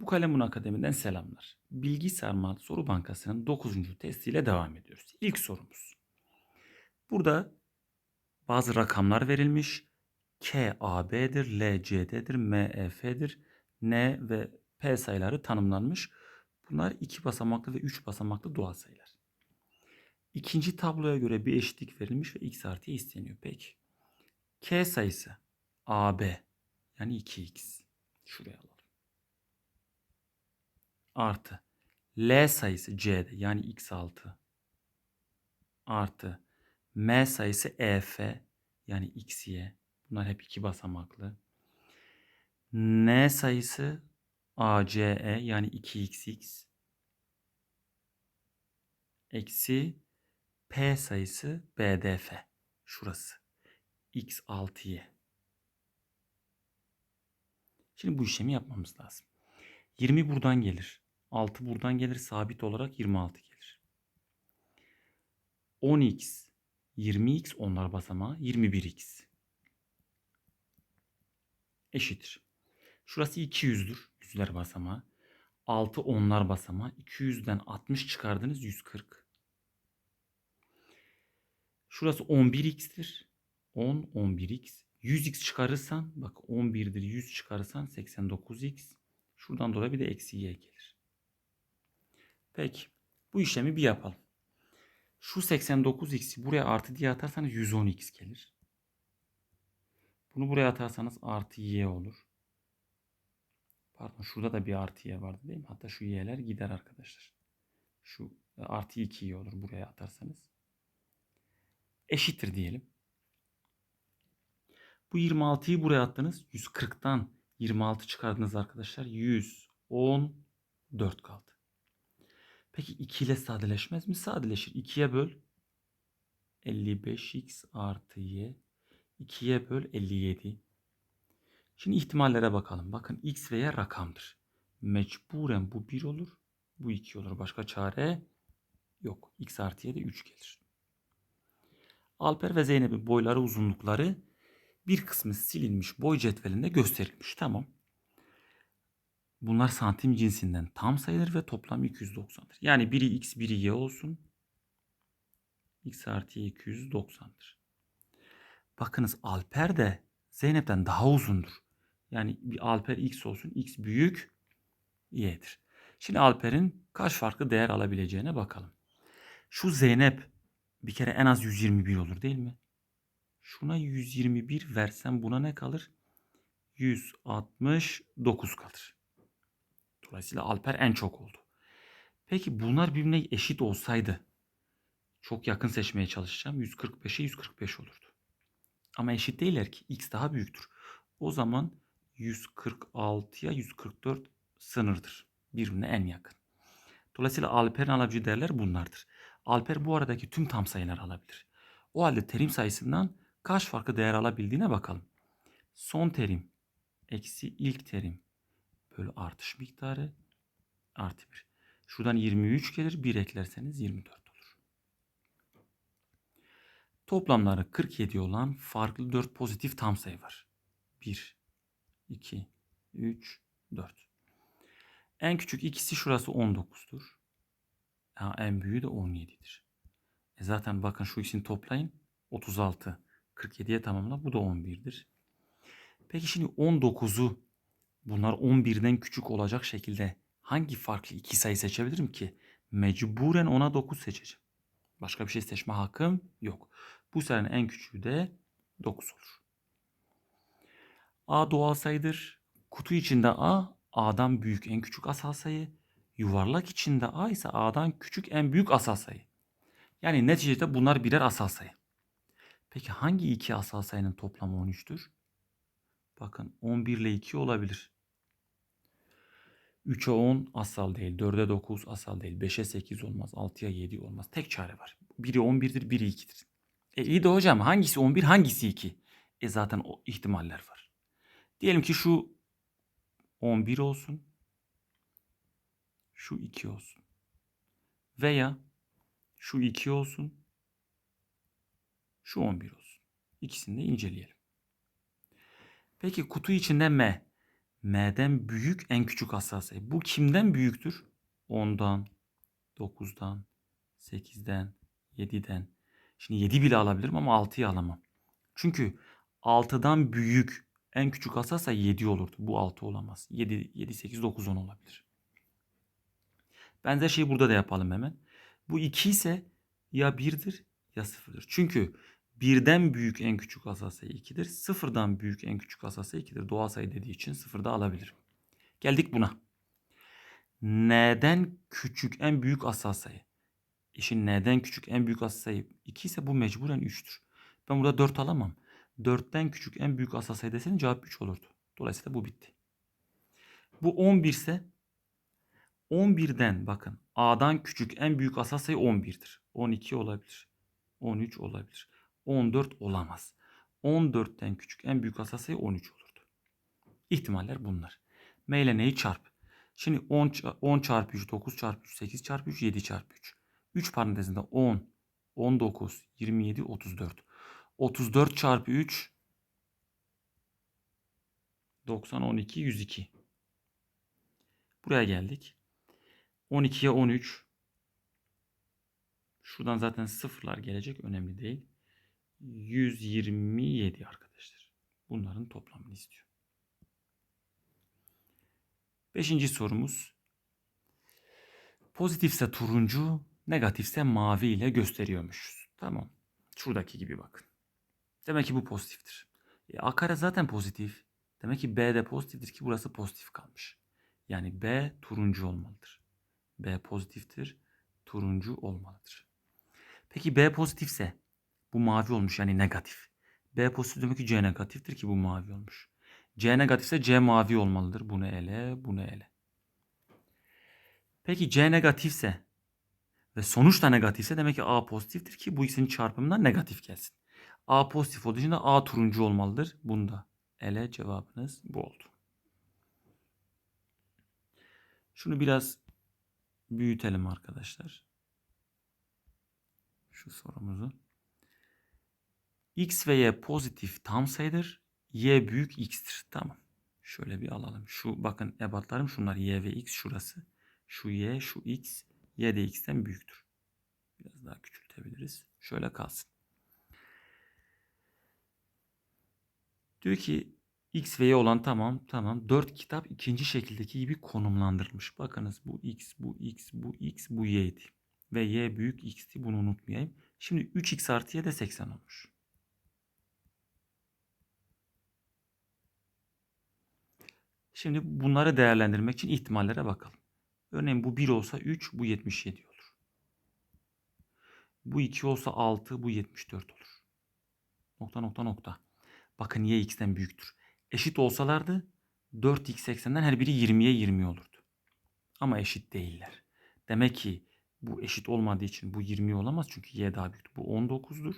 Bu Kalemun Akademi'den selamlar. Bilgi Sarmal Soru Bankası'nın 9. testiyle devam ediyoruz. İlk sorumuz. Burada bazı rakamlar verilmiş. K, A, B'dir, L, C'dedir, M, E, F'dir, N ve P sayıları tanımlanmış. Bunlar iki basamaklı ve üç basamaklı doğal sayılar. İkinci tabloya göre bir eşitlik verilmiş ve x artı isteniyor. Peki. K sayısı AB yani 2x. Şuraya alalım. Artı. L sayısı C'de yani x6. Artı. M sayısı EF yani xy. Bunlar hep iki basamaklı. N sayısı ACE yani 2xx. Eksi P sayısı BDF. Şurası. X6y. Şimdi bu işlemi yapmamız lazım. 20 buradan gelir. 6 buradan gelir. Sabit olarak 26 gelir. 10x, 20x onlar basamağı 21x. Eşittir. Şurası 200'dür. Yüzler basamağı. 6 onlar basamağı. 200'den 60 çıkardınız 140. Şurası 11x'tir. 10, 11x. 100x çıkarırsan bak 11'dir 100 çıkarırsan 89x. Şuradan dolayı bir de eksi y gelir. Peki bu işlemi bir yapalım. Şu 89x'i buraya artı diye atarsanız 110x gelir. Bunu buraya atarsanız artı y olur. Pardon şurada da bir artı y vardı değil mi? Hatta şu y'ler gider arkadaşlar. Şu e, artı 2 y olur buraya atarsanız. Eşittir diyelim. Bu 26'yı buraya attınız. 140'tan 26 çıkardınız arkadaşlar. 114 kaldı. Peki 2 ile sadeleşmez mi? Sadeleşir. 2'ye böl. 55x artı y. 2'ye böl 57. Şimdi ihtimallere bakalım. Bakın x ve y rakamdır. Mecburen bu 1 olur. Bu 2 olur. Başka çare yok. x artı y de 3 gelir. Alper ve Zeynep'in boyları uzunlukları bir kısmı silinmiş boy cetvelinde gösterilmiş. Tamam. Bunlar santim cinsinden tam sayılır ve toplam 290'dır. Yani biri x biri y olsun. x artı y 290'dır. Bakınız Alper de Zeynep'ten daha uzundur. Yani bir Alper x olsun. x büyük y'dir. Şimdi Alper'in kaç farklı değer alabileceğine bakalım. Şu Zeynep bir kere en az 121 olur değil mi? Şuna 121 versem buna ne kalır? 169 kalır. Dolayısıyla Alper en çok oldu. Peki bunlar birbirine eşit olsaydı çok yakın seçmeye çalışacağım. 145'e 145 olurdu. Ama eşit değiller ki. X daha büyüktür. O zaman 146'ya 144 sınırdır. Birbirine en yakın. Dolayısıyla Alper'in alabileceği değerler bunlardır. Alper bu aradaki tüm tam sayıları alabilir. O halde terim sayısından kaç farklı değer alabildiğine bakalım. Son terim eksi ilk terim bölü artış miktarı artı 1. Şuradan 23 gelir. 1 eklerseniz 24 olur. Toplamları 47 olan farklı 4 pozitif tam sayı var. 1, 2, 3, 4. En küçük ikisi şurası 19'dur. Ha, en büyüğü de 17'dir. E zaten bakın şu ikisini toplayın. 36. 47'ye tamamla. Bu da 11'dir. Peki şimdi 19'u bunlar 11'den küçük olacak şekilde hangi farklı iki sayı seçebilirim ki? Mecburen ona 9 seçeceğim. Başka bir şey seçme hakkım yok. Bu sayının en küçüğü de 9 olur. A doğal sayıdır. Kutu içinde A, A'dan büyük en küçük asal sayı. Yuvarlak içinde A ise A'dan küçük en büyük asal sayı. Yani neticede bunlar birer asal sayı. Peki hangi iki asal sayının toplamı 13'tür? Bakın 11 ile 2 olabilir. 3'e 10 asal değil. 4'e 9 asal değil. 5'e 8 olmaz. 6'ya 7 olmaz. Tek çare var. Biri 11'dir, biri 2'dir. E iyi de hocam hangisi 11, hangisi 2? E zaten o ihtimaller var. Diyelim ki şu 11 olsun. Şu 2 olsun. Veya şu 2 olsun. Şu 11 olsun. İkisini de inceleyelim. Peki kutu içinde M. M'den büyük en küçük asal sayı. Bu kimden büyüktür? 10'dan, 9'dan, 8'den, 7'den. Şimdi 7 bile alabilirim ama 6'yı alamam. Çünkü 6'dan büyük en küçük asal sayı 7 olurdu. Bu 6 olamaz. 7, 7 8, 9, 10 olabilir. Benzer şeyi burada da yapalım hemen. Bu 2 ise ya 1'dir ya 0'dır. Çünkü birden büyük en küçük asal sayı 2'dir. Sıfırdan büyük en küçük asal sayı 2'dir. Doğal sayı dediği için sıfırda alabilirim. Geldik buna. N'den küçük en büyük asal sayı. İşin n'den küçük en büyük asal sayı 2 ise bu mecburen 3'tür. Ben burada 4 alamam. 4'ten küçük en büyük asal sayı desenin cevap 3 olurdu. Dolayısıyla bu bitti. Bu 11 ise 11'den bakın A'dan küçük en büyük asal sayı 11'dir. 12 olabilir. 13 olabilir. 14 olamaz. 14'ten küçük en büyük asal sayı 13 olurdu. İhtimaller bunlar. M ile neyi çarp? Şimdi 10, 10 çarpı 3, 9 çarpı 3, 8 çarpı 3, 7 çarpı 3. 3 parantezinde 10, 19, 27, 34. 34 çarpı 3, 90, 12, 102. Buraya geldik. 12'ye 13. Şuradan zaten sıfırlar gelecek. Önemli değil. 127 arkadaşlar. Bunların toplamını istiyor. Beşinci sorumuz. Pozitifse turuncu, negatifse mavi ile gösteriyormuşuz. Tamam. Şuradaki gibi bakın. Demek ki bu pozitiftir. E, A kare zaten pozitif. Demek ki B de pozitiftir ki burası pozitif kalmış. Yani B turuncu olmalıdır. B pozitiftir. Turuncu olmalıdır. Peki B pozitifse bu mavi olmuş yani negatif. B pozitif demek ki C negatiftir ki bu mavi olmuş. C negatifse C mavi olmalıdır. Bunu ele, bunu ele. Peki C negatifse ve sonuç da negatifse demek ki A pozitiftir ki bu ikisinin çarpımından negatif gelsin. A pozitif olduğu için de A turuncu olmalıdır. Bunda ele cevabınız bu oldu. Şunu biraz büyütelim arkadaşlar. Şu sorumuzu. X ve Y pozitif tam sayıdır. Y büyük X'tir. Tamam. Şöyle bir alalım. Şu bakın ebatlarım şunlar Y ve X şurası. Şu Y, şu X. Y de X'ten büyüktür. Biraz daha küçültebiliriz. Şöyle kalsın. Diyor ki X ve Y olan tamam tamam. Dört kitap ikinci şekildeki gibi konumlandırılmış. Bakınız bu X, bu X, bu X, bu Y'ydi. Ve Y büyük X'ti. Bunu unutmayayım. Şimdi 3X artı Y de 80 olmuş. Şimdi bunları değerlendirmek için ihtimallere bakalım. Örneğin bu 1 olsa 3, bu 77 olur. Bu 2 olsa 6, bu 74 olur. Nokta nokta nokta. Bakın y x'ten büyüktür. Eşit olsalardı 4x eksenden her biri 20'ye 20 olurdu. Ama eşit değiller. Demek ki bu eşit olmadığı için bu 20 olamaz çünkü y daha büyük. Bu 19'dur.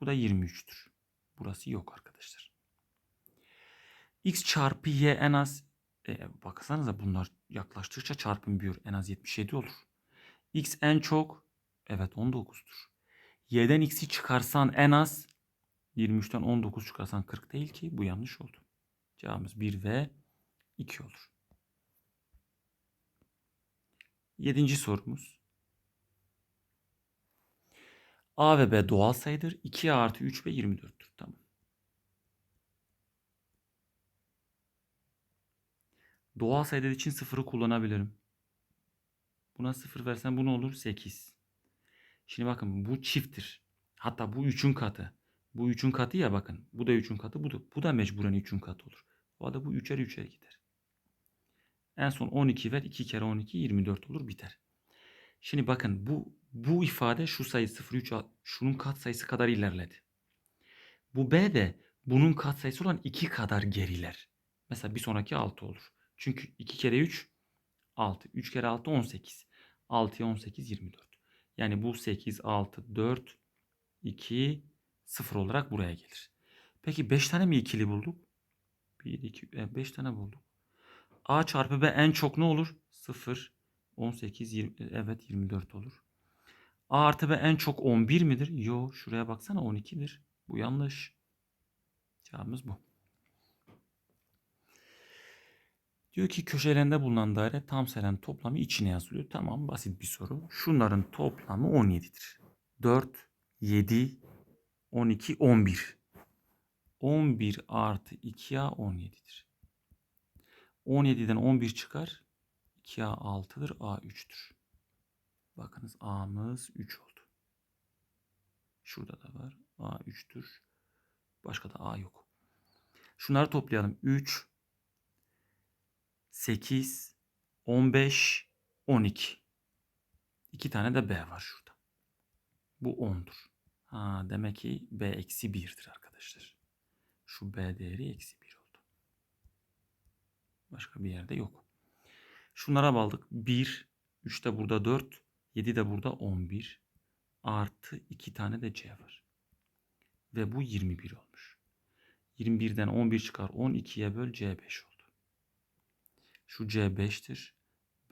Bu da 23'tür. Burası yok arkadaşlar. X çarpı y en az e, baksanıza bunlar yaklaştıkça çarpım büyür. En az 77 olur. x en çok evet 19'dur. y'den x'i çıkarsan en az 23'ten 19 çıkarsan 40 değil ki bu yanlış oldu. Cevabımız 1 ve 2 olur. Yedinci sorumuz. A ve B doğal sayıdır. 2 artı 3 ve 24'tür. Tamam. Doğal sayılar için sıfırı kullanabilirim. Buna sıfır versen bu ne olur? 8. Şimdi bakın bu çifttir. Hatta bu 3'ün katı. Bu 3'ün katı ya bakın. Bu da 3'ün katı. Bu da, bu da mecburen 3'ün katı olur. O da bu 3'er 3'er gider. En son 12 ver. 2 kere 12 24 olur biter. Şimdi bakın bu bu ifade şu sayı 0 3 şunun kat sayısı kadar ilerledi. Bu B de bunun kat sayısı olan 2 kadar geriler. Mesela bir sonraki 6 olur. Çünkü 2 kere 3 6. 3 kere 6 18. 6'ya 18 24. Yani bu 8 6 4 2 0 olarak buraya gelir. Peki 5 tane mi ikili bulduk? 1 2 5 tane bulduk. A çarpı B en çok ne olur? 0 18 20 evet 24 olur. A artı B en çok 11 midir? Yo şuraya baksana 12'dir. Bu yanlış. Cevabımız bu. Diyor ki köşelerinde bulunan daire tam sayıların toplamı içine yazılıyor. Tamam basit bir soru. Şunların toplamı 17'dir. 4, 7, 12, 11. 11 artı 2A 17'dir. 17'den 11 çıkar. 2A 6'dır. A 3'tür. Bakınız A'mız 3 oldu. Şurada da var. A 3'tür. Başka da A yok. Şunları toplayalım. 3, 8, 15, 12. İki tane de B var şurada. Bu 10'dur. Ha, demek ki B eksi 1'dir arkadaşlar. Şu B değeri eksi 1 oldu. Başka bir yerde yok. Şunlara baldık. 1, 3 de burada 4, 7 de burada 11. Artı 2 tane de C var. Ve bu 21 olmuş. 21'den 11 çıkar. 12'ye böl C 5 oldu. Şu C 5'tir.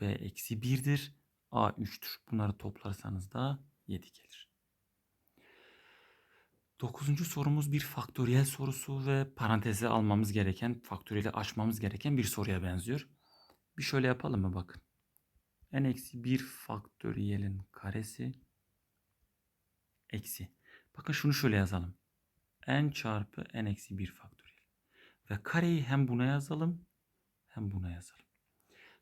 B eksi 1'dir. A 3'tür. Bunları toplarsanız da 7 gelir. Dokuzuncu sorumuz bir faktöriyel sorusu ve paranteze almamız gereken, faktöriyeli açmamız gereken bir soruya benziyor. Bir şöyle yapalım mı bakın. n eksi 1 faktöriyelin karesi eksi. Bakın şunu şöyle yazalım. n çarpı n eksi 1 faktöriyel. Ve kareyi hem buna yazalım hem buna yazalım.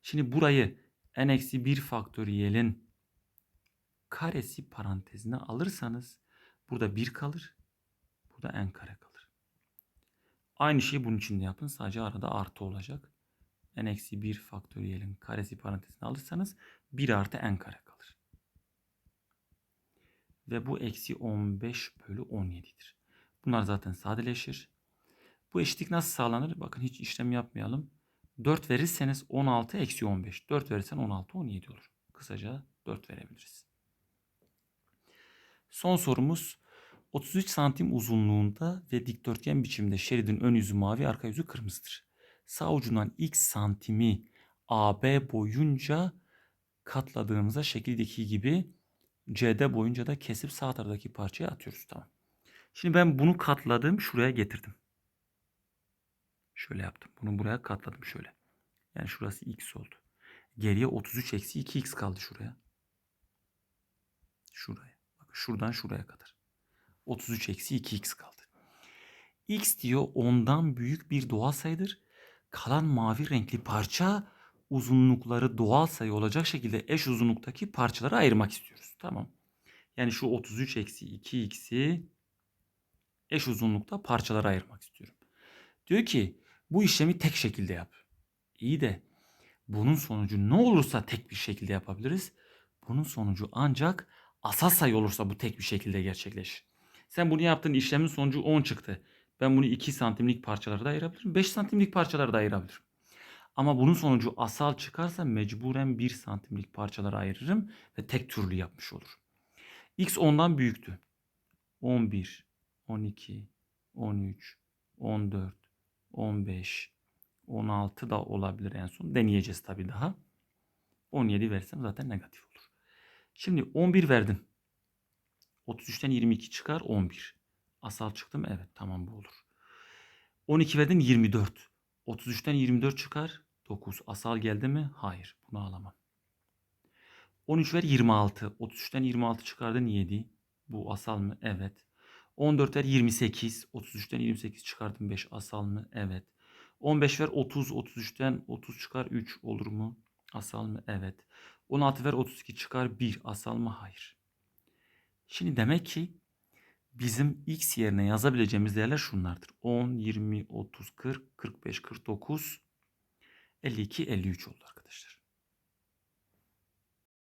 Şimdi burayı n eksi 1 faktöriyelin karesi parantezine alırsanız burada 1 kalır. Burada n kare kalır. Aynı şeyi bunun için de yapın. Sadece arada artı olacak. n eksi 1 faktöriyelin karesi parantezine alırsanız 1 artı n kare kalır. Ve bu eksi 15 bölü 17'dir. Bunlar zaten sadeleşir. Bu eşitlik nasıl sağlanır? Bakın hiç işlem yapmayalım. 4 verirseniz 16 eksi 15. 4 verirsen 16 17 olur. Kısaca 4 verebiliriz. Son sorumuz 33 santim uzunluğunda ve dikdörtgen biçimde şeridin ön yüzü mavi arka yüzü kırmızıdır. Sağ ucundan x santimi AB boyunca katladığımızda şekildeki gibi CD boyunca da kesip sağ taraftaki parçaya atıyoruz. Tamam. Şimdi ben bunu katladım şuraya getirdim. Şöyle yaptım. Bunu buraya katladım şöyle. Yani şurası x oldu. Geriye 33 eksi 2x kaldı şuraya. Şuraya. Bak şuradan şuraya kadar. 33 eksi 2x kaldı. x diyor ondan büyük bir doğal sayıdır. Kalan mavi renkli parça uzunlukları doğal sayı olacak şekilde eş uzunluktaki parçalara ayırmak istiyoruz. Tamam. Yani şu 33 eksi 2x'i eş uzunlukta parçalara ayırmak istiyorum. Diyor ki bu işlemi tek şekilde yap. İyi de bunun sonucu ne olursa tek bir şekilde yapabiliriz. Bunun sonucu ancak asal sayı olursa bu tek bir şekilde gerçekleşir. Sen bunu yaptığın işlemin sonucu 10 çıktı. Ben bunu 2 santimlik parçalara da ayırabilirim. 5 santimlik parçalara da ayırabilirim. Ama bunun sonucu asal çıkarsa mecburen 1 santimlik parçalara ayırırım ve tek türlü yapmış olur. X ondan büyüktü. 11, 12, 13, 14, 15, 16 da olabilir en son. Deneyeceğiz tabii daha. 17 versem zaten negatif olur. Şimdi 11 verdim. 33'ten 22 çıkar 11. Asal çıktım evet tamam bu olur. 12 verdim 24. 33'ten 24 çıkar 9. Asal geldi mi? Hayır bunu alamam. 13 ver 26. 33'ten 26 çıkardın 7. Bu asal mı? Evet. 14 ver 28. 33'ten 28 çıkardım 5. Asal mı? Evet. 15 ver 30. 33'ten 30 çıkar 3 olur mu? Asal mı? Evet. 16 ver 32 çıkar 1. Asal mı? Hayır. Şimdi demek ki bizim x yerine yazabileceğimiz değerler şunlardır. 10, 20, 30, 40, 45, 49, 52, 53 oldu arkadaşlar.